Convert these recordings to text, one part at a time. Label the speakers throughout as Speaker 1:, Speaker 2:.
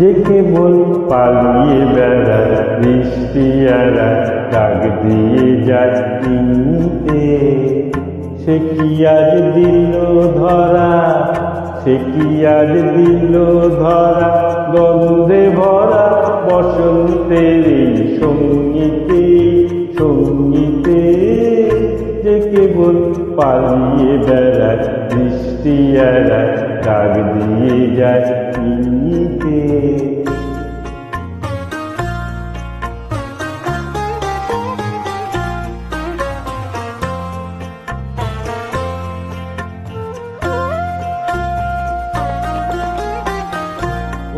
Speaker 1: যে কেবল পালিয়ে বেড়ায় বৃষ্টি এড়ায় ডাক দিয়ে যায় সে কি আজ দিল ধরা, সে কি আজ দিল ধরা, গন্ধে ভরা বসন্তের সঙ্গীতে সঙ্গীতে। যে কেবল পালিয়ে বেড়ায় বৃষ্টি এড়ায় ডাক দিয়ে যায়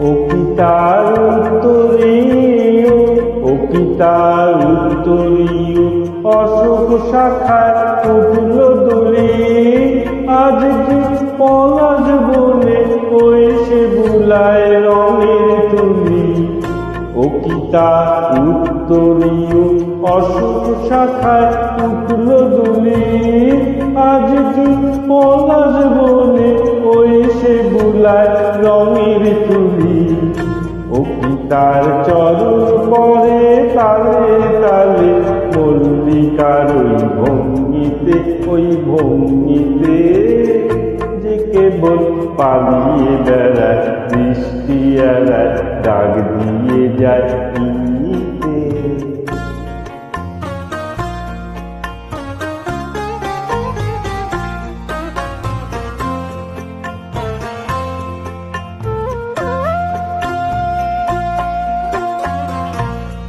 Speaker 1: ও কি তার উত্তরীয় ও কি তার উত্তরীয় অশোক শাখায় উঠল ও উত্তরীয় অশোক শাখায় উঠল দুলি আজ কি পলাশ বনে ওই সে বুলায় রঙের তুলি। ও কি তার চরণ পরে তালে তালে মল্লিকার ওই ভঙ্গিতে ওই ভঙ্গিতে যে কেবল পালিয়ে বেড়ায়। বৃষ্টি এড়ায় ডাক দিয়ে যায় ইনিতে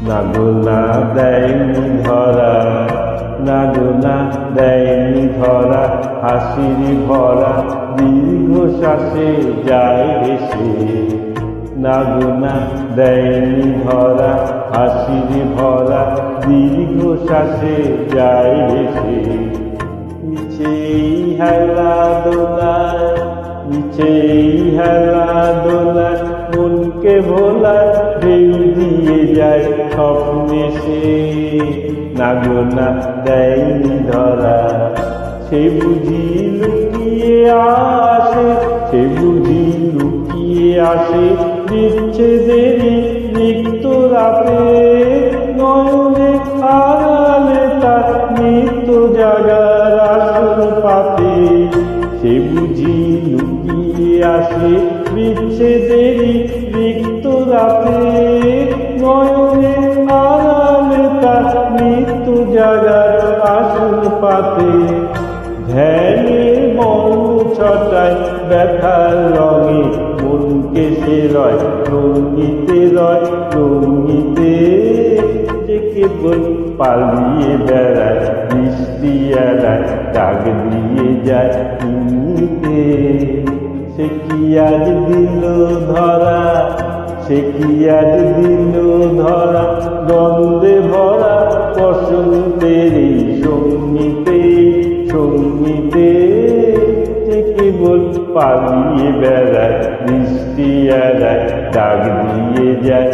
Speaker 1: নাগুনা দেয়নি ধরা নাগুনা দেয়নি ধরা হাসির ভরা দীর্ঘ শ্বাসে যায় হেসে। নাগুনা দেয়নি ধরা হাসির ভরা দীর্ঘ শ্বাসে যায় হেসে। নিচেই মনকে ভোলায় দিয়ে যায় স্বপ্নে সে। নাগনা দেয়নি ধরা সে বুঝি লুকিয়ে আসে, সে বুঝি লুকিয়ে আসে দিচ্ছে দেরি নিত্য রাতে। নয়নে আড়ালে তার নিত্য জাগার আসন পাতে। সে বুঝি লুকিয়ে আসে বিচ্ছেদেরই রিক্ত রাতে। নয়নে আড়ালে নিত্য জাগার আসন পাতে ধ্যানের মন ছটায় ব্যথার রঙে, মনকে সে রয় রঙ্গিতে রয় রঙ্গিতে যে পালিয়ে বেড়ায় বৃষ্টি এড়ায় ডাক দিয়ে যায় সে কি আজ দিল ধরা, সে কি আজ দিল ধরা, গন্ধে ভরা পালিয়ে বেড়ায় বৃষ্টি এড়ায় ডাক দিয়ে যায়